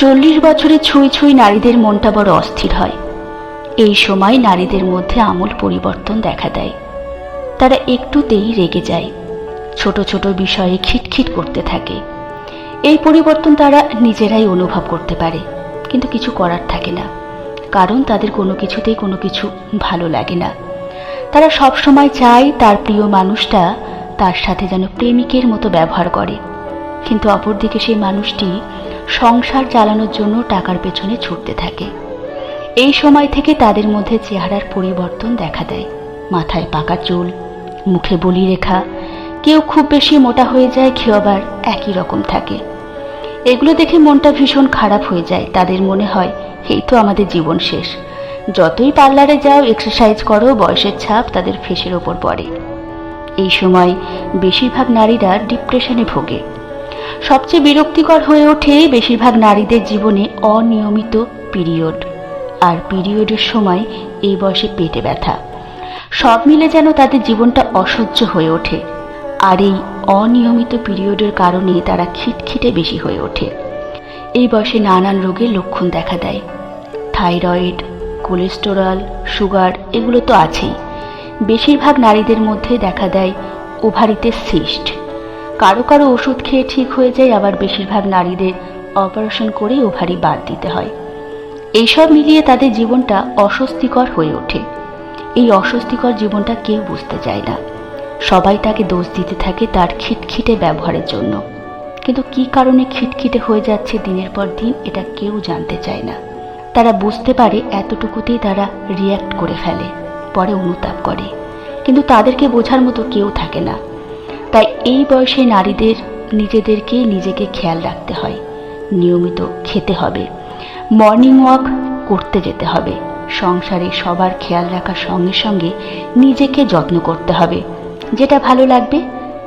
চল্লিশ বছরে ছুঁই ছুঁই নারীদের মনটা বড় অস্থির হয়। এই সময় নারীদের মধ্যে আমূল পরিবর্তন দেখা দেয়। তারা একটুতেই রেগে যায়। ছোট ছোট বিষয়ে খিটখিট করতে থাকে। এই পরিবর্তন তারা নিজেরাই অনুভব করতে পারে, কিন্তু কিছু করার থাকে না। কারণ তাদের কোনো কিছুতেই কোনো কিছু ভালো লাগে না। তারা সব সময় চায় তার প্রিয় মানুষটা তার সাথে যেন প্রেমিকের মতো ব্যবহার করে। কিন্তু অপরদিকে সেই মানুষটি সংসার চালানোর জন্য টাকার পেছনে ছুটতে থাকে। এই সময় থেকে তাদের মধ্যে চেহারার পরিবর্তন দেখা দেয়। মাথায় পাকা চুল, মুখে বলি রেখা, কেউ খুব বেশি মোটা হয়ে যায়, কেউ আবার একই রকম থাকে। এগুলো দেখে মনটা ভীষণ খারাপ হয়ে যায়। তাদের মনে হয়, এই তো আমাদের জীবন শেষ। যতই পার্লারে যাও এক্সারসাইজ করো, বয়সের ছাপ তাদের ফেসের ওপর পড়ে। এই সময় বেশিরভাগ নারীরা ডিপ্রেশনে ভোগে। সবচেয়ে বিরক্তিকর হয়ে ওঠে বেশিরভাগ নারীদের জীবনে অনিয়মিত পিরিয়ড। আর পিরিয়ডের সময় এই বয়সে পেটে ব্যথা। সব মিলে যেন তাদের জীবনটা অসহ্য হয়ে ওঠে। আর এই অনিয়মিত পিরিয়ডের কারণে তারা খিটখিটে বেশি হয়ে ওঠে। এই বয়সে নানান রোগের লক্ষণ দেখা দেয়। থাইরয়েড, কোলেস্টেরল, সুগার এগুলো তো আছেই। বেশিরভাগ নারীদের মধ্যে দেখা দেয় ওভারিতে সিস্ট। কারও কারও ওষুধ খেয়ে ঠিক হয়ে যায়, আবার বেশিরভাগ নারীদের অপারেশন করে ওভারি বাদ দিতে হয়। এইসব মিলিয়ে তাদের জীবনটা অস্বস্তিকর হয়ে ওঠে। এই অস্বস্তিকর জীবনটা কেউ বুঝতে চায় না। সবাই তাকে দোষ দিতে থাকে তার খিটখিটে ব্যবহারের জন্য। কিন্তু কী কারণে খিটখিটে হয়ে যাচ্ছে দিনের পর দিন, এটা কেউ জানতে চায় না। তারা বুঝতে পারে এতটুকুতেই তারা রিয়্যাক্ট করে ফেলে, পরে অনুতাপ করে। কিন্তু তাদেরকে বোঝার মতো কেউ থাকে না। তাই এই বয়সে নারীদের, নিজেদেরকে নিজেকে খেয়াল রাখতে হয়। নিয়মিত খেতে হবে। মর্নিং ওয়াক করতে যেতে হবে। সংসারে সবার খেয়াল রাখার সঙ্গে সঙ্গে নিজেকে যত্ন করতে হবে। যেটা ভালো লাগবে,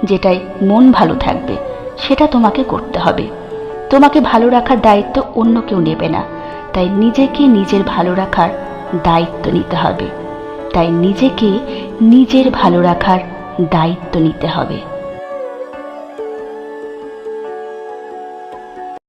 যেটাই মন ভালো থাকবে, সেটা তোমাকে করতে হবে। তোমাকে ভালো রাখার দায়িত্ব অন্য কেউ নেবে না। তাই নিজেকে নিজের ভালো রাখার দায়িত্ব নিতে হবে। তাই নিজেকে নিজের ভালো রাখার দায়িত্ব নিতে হবে।